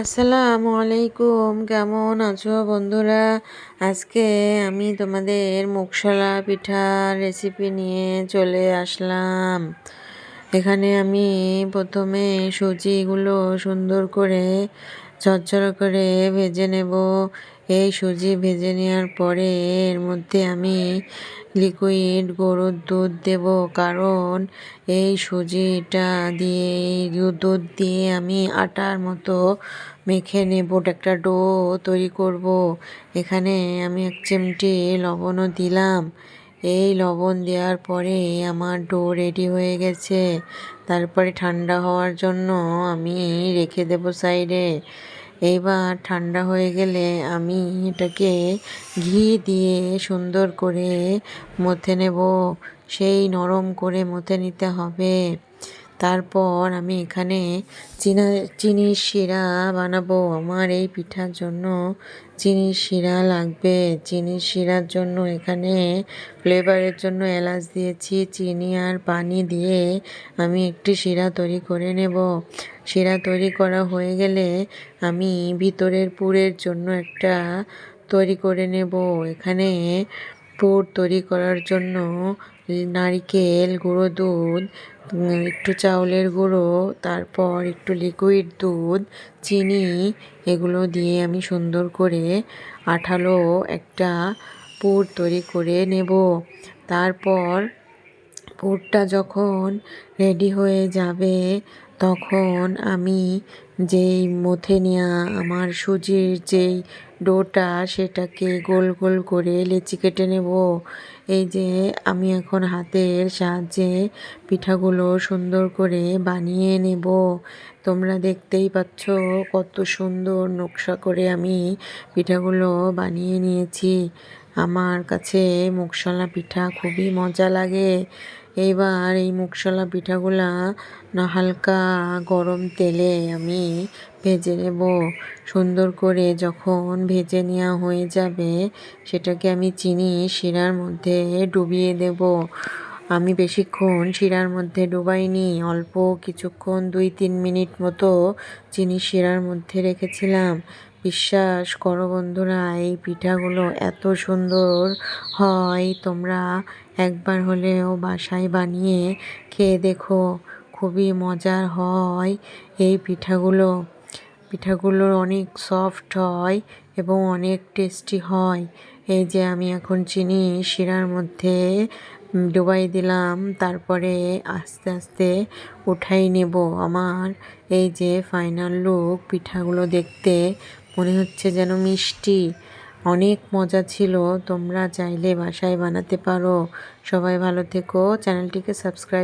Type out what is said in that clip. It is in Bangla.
আসসালামু আলাইকুম, কেমন আছো বন্ধুরা? আজকে আমি তোমাদের মুখশলা পিঠার রেসিপি নিয়ে চলে আসলাম। এখানে আমি প্রথমে সুজিগুলো সুন্দর করে ঝরঝর করে ভেজে নেব। এই সুজি ভেজে নেওয়ার পরে এর মধ্যে আমি লিকুইড গরুর দুধ দেব। কারণ এই সুজিটা দিয়ে দুধ দিয়ে আমি আটার মতো মেখে নেব। একটা ডো তৈরি করব। এখানে আমি এক চিমটি লবণও দিলাম। এই লবণ দেওয়ার পরে আমার ডো রেডি হয়ে গেছে। তারপরে ঠান্ডা হওয়ার জন্য আমি রেখে দেব সাইডে। এইবার ঠান্ডা হয়ে গেলে আমি এটাকে ঘি দিয়ে সুন্দর করে মথে নেব। সেই নরম করে মথে নিতে হবে। তারপর আমি এখানে চিনা, চিনির শিরা বানাবো। আমার এই পিঠার জন্য চিনির শিরা লাগবে। চিনির শিরার জন্য এখানে ফ্লেভারের জন্য এলাচ দিয়েছি। চিনি আর পানি দিয়ে আমি একটি শিরা তৈরি করে নেব। শিরা তৈরি করা হয়ে গেলে আমি ভিতরের পুরের জন্য একটা তৈরি করে নেব। এখানে পুর তৈরি করার জন্য নারিকেল গুঁড়ো দুধ একটু চাউলের গুঁড়ো, তারপর একটু লিকুইড দুধ, চিনি, এগুলো দিয়ে আমি সুন্দর করে আঠালো একটা পুর তৈরি করে নেব। তারপর পুরটা যখন রেডি হয়ে যাবে তখন আমি যেই মথে আমার সুজির যেই ডোটা সেটাকে গোল গোল করে লেচি কেটে নেব। এই যে আমি এখন হাতের সাহায্যে পিঠাগুলো সুন্দর করে বানিয়ে নেব। তোমরা দেখতেই পাচ্ছ কত সুন্দর নকশা করে আমি পিঠাগুলো বানিয়ে নিয়েছি। আমার কাছে মুখশলা পিঠা খুবই মজা লাগে। এইবার এই মুখশলা পিঠাগুলা না হালকা গরম তেলে আমি ভেজে নেব। সুন্দর করে যখন ভেজে নেওয়া হয়ে যাবে, সেটাকে আমি চিনি শিরার মধ্যে ডুবিয়ে দেব। আমি বেশিক্ষণ শিরার মধ্যে ডুবাইনি, অল্প কিছুক্ষণ দুই তিন মিনিট মতো চিনি শিরার মধ্যে রেখেছিলাম। বিশ্বাস করো বন্ধুরা, এই পিঠাগুলো এত সুন্দর হয়। তোমরা একবার হলেও বাসায় বানিয়ে খেয়ে দেখো, খুবই মজার হয় এই পিঠাগুলো। পিঠাগুলো অনেক সফট হয় এবং অনেক টেস্টি হয়। এই যে আমি এখন চিনি শিরার মধ্যে ডুবাই দিলাম, তারপরে আস্তে আস্তে উঠাই নেব আমার এই যে ফাইনাল লুক পিঠাগুলো দেখতে। মনে হচ্ছে যেন মিষ্টি। অনেক মজা ছিল। তোমরা চাইলে বাসায় বানাতে পারো। সবাই ভালো থেকো। চ্যানেলটিকে সাবস্ক্রাইব